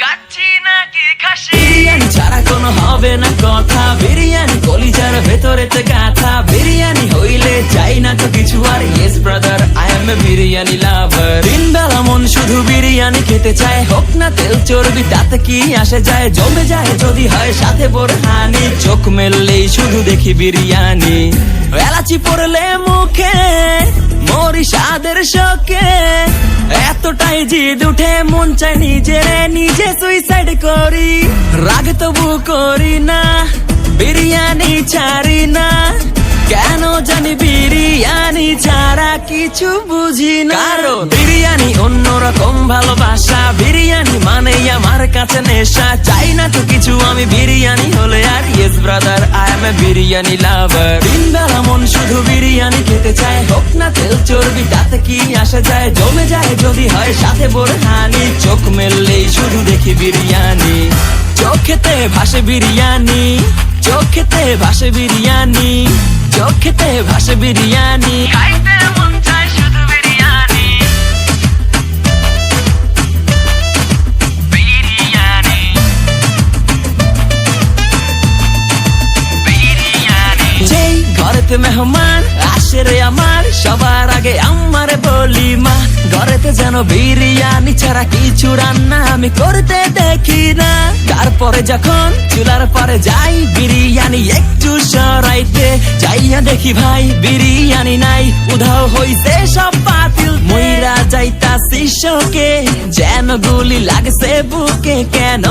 নিমু নাকি খাসি? বিরিয়ানি ছাড়া কোনো হবে না কথা। বিরিয়ানি কলিজার গাথা। বিরিয়ানি হইলে চাই না তো কিছু আর। Yes brother I am a biryani lover মন শুধু বিরিয়ানি খেতে চায়। হোক না তেল চর্বি, তাতে কি আসে যায়? জমে যায় যদি হয় সাথে বোরহানি। চোখ মেললেই শুধু দেখি বিরিয়ানি। এলাচি পড়লে মুখে মরি স্বাদের শোকে এতটাই জিদ উঠে মন চাই নিজের নিজে সুইসাইড করি। রাগ তবু করি না বিরিয়ানি ছাড়ি না। কেন জানি বিরিয়ানি ছাড়া কিছু বুঝি না। কারণ? বিরিয়ানি অন্যরকম ভালোবাসা বিরিয়ানি মানে আমার কাছে নেশা। চাই না তো কিছু আমি বিরিয়ানি হলে আর yes brother I am a biryani lover দিন বেলা মন শুধু বিরিয়ানি খেতে চায় হোক না তেল চর্বি তাতে কি আসা যায়? জমে যায় যদি হয় সাথে বোরহানি। চোখ মেললেই শুধু দেখি বিরিয়ানি। চোখেতে ভাসে বিরিয়ানি। চোখেতে ভাসে বিরিয়ানি। চোখেতে ভাসে বিরিয়ানি। খাইতে মন চায় শুধু বিরিয়ানি। বিরিয়ানি। বিরিয়ানি। যেই ঘরেতে মেহমান আসে রে আমার। সবার আগে আমারে বলি মা, ঘরেতে যেন বিরিয়ানি ছাড়া কিছু রান্না আমি করতে দেখি না। তারপরে যখন চুলার পরে যাই, বিরিয়ানি একটু সরাইতে যাইয়া দেখি ভাই, বিরিয়ানি নাই, উধাও হইছে সব পাতিল মইরা যাইতা শিশকে যেন গুলি লাগছে বুকে, কেন